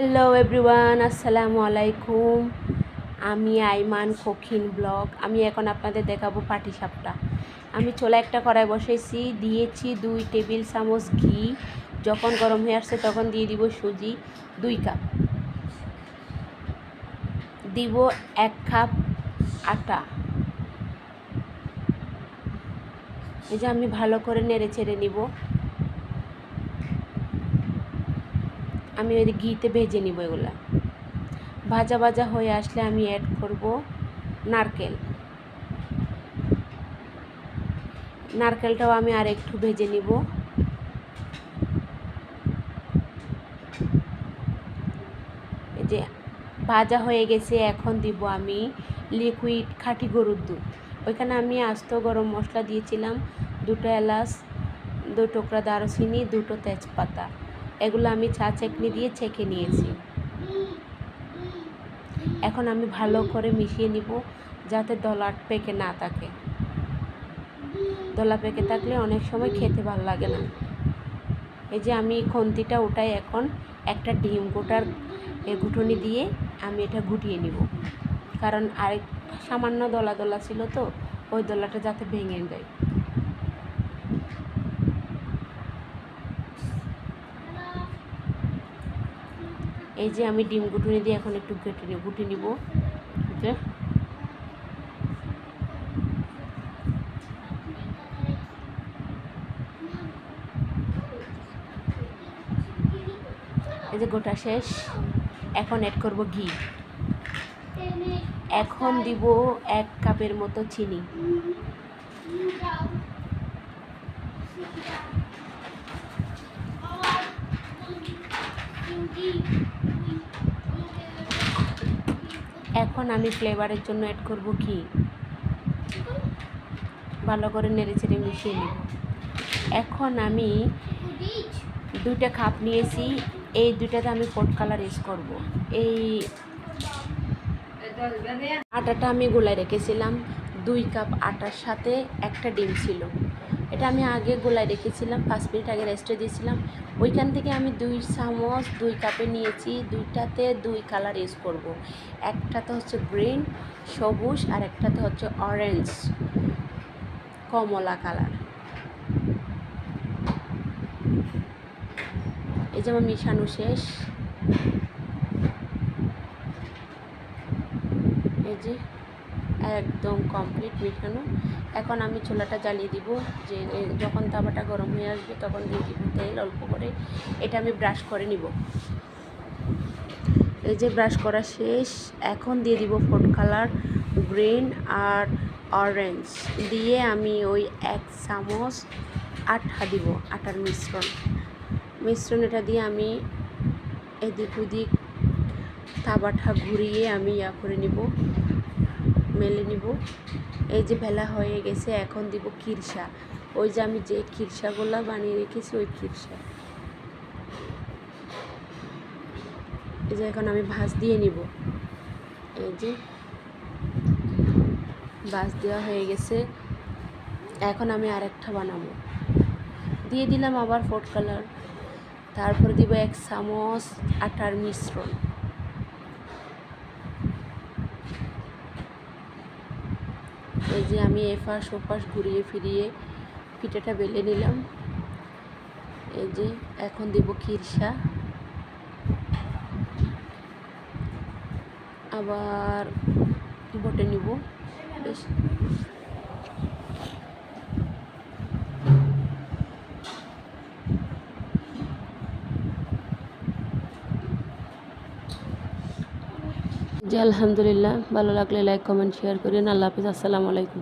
Hello everyone আসসালামু আলাইকুম আমি আইমান খখিন ব্লগ। আমি এখন আপনাদের দেখাবো পাটিসাপটা। আমি চোলা একটা কড়াই বসাইছি, দিয়েছি দুই টেবিল চামচ ঘি। যখন গরম হয়ে আসছে তখন দিয়ে দিব সুজি, দুই কাপ। দিব এক কাপ আটা। এই যে আমি ভালো করে নেড়ে চেড়ে নিব। আমি ওই ঘিতে ভেজে নিব এগুলা। ভাজা ভাজা হয়ে আসলে আমি অ্যাড করব নারকেল। নারকেলটাও আমি আর একটু ভেজে নিব। যে ভাজা হয়ে গেছে, এখন দিব আমি লিকুইড খাঁটি গরুর দুধ। ওইখানে আমি আস্ত গরম মশলা দিয়েছিলাম, দুটো এলাচ দু টুকরা দারুচিনি, দুটো তেজপাতা। এগুলো আমি চা চাকনি দিয়ে ছেঁকে নিয়েছি। এখন আমি ভালো করে মিশিয়ে নিব যাতে দলাট পেকে না থাকে। দলা পেকে থাকলে অনেক সময় খেতে ভালো লাগে না। এই যে আমি খন্তিটা ওটাই এখন একটা ডিম গোটার ঘুটনি দিয়ে আমি এটা গুটিয়ে নিব। কারণ আরেক সামান্য দলা দলা ছিল তো, ওই দলাটা যাতে ভেঙে যায়। এই যে আমি ডিম গুটুনি দিয়ে এখন একটু কেটে নিব গুটি নিব। যে। এই যে গোটা শেষ। এখন অ্যাড করব ঘি। এখন দিব এক কাপের মতো চিনি। এখন আমি ফ্লেভারের জন্য অ্যাড করব ঘি ভালো করে নেড়ে চেড়ে মিশিয়ে নেব। এখন আমি দুইটা কাপ নিয়েছি, এই দুইটাতে আমি ফুড কালার ইউজ করব। এই আটাটা আমি গোলায় রেখেছিলাম, দুই কাপ আটার সাথে একটা ডিম ছিল। এটা আমি আগে গোলায় রেখেছিলাম, পাঁচ মিনিট আগে রেস্টে দিয়েছিলাম। ওইখান থেকে আমি দুই চামচ, দুই কাপে নিয়েছি। দুইটাতে দুই কালার ইউজ করব। একটাতে হচ্ছে গ্রিন সবুজ, আর একটাতে হচ্ছে অরেঞ্জ কমলা কালার এই যে আমার মিশানো শেষ। এই যে একদম কমপ্লিট মেশানো এখন আমি চুলাটা জ্বালিয়ে দিব, যে যখন তাবাটা গরম হয়ে আসবে তখন দিয়ে দিব তেল অল্প করে। এটা আমি ব্রাশ করে নিব। এই যে ব্রাশ করা শেষ, এখন দিয়ে দিব ফুড কালার গ্রিন আর অরেঞ্জ দিয়ে আমি ওই এক চামচ আঠা দিব আটার মিশ্রণ। মিশ্রণ এটা দিয়ে আমি এদিক ওদিক তাবাটা ঘুরিয়ে আমি ইয়া করে নিব। মেলে নিব। এই যে ভেলা হয়ে গেছে, এখন দিব কিরসা ওই যে আমি যে কিরসাগুলো বানিয়ে রেখেছি, ওই কিরসা এই যে এখন আমি ভাজ দিয়ে নিব। এই যে ভাজ দেওয়া হয়ে গেছে। এখন আমি আরেকটা বানাবো। দিয়ে দিলাম আবার ফুড কালার। তারপর দিব এক চামচ আটার মিশ্রণ। এই যে আমি এফাস ওপাশ ঘুরিয়ে ফিরিয়ে পিঠাটা বেলে নিলাম। এই যে এখন দিব খিরসা। আবার বটে নিব। বেশ। জি আলহামদুলিল্লাহ। ভালো লাগলে লাইক কমেন্ট শেয়ার করেন। আল্লাহ হাফিজ আসসালামু আলাইকুম।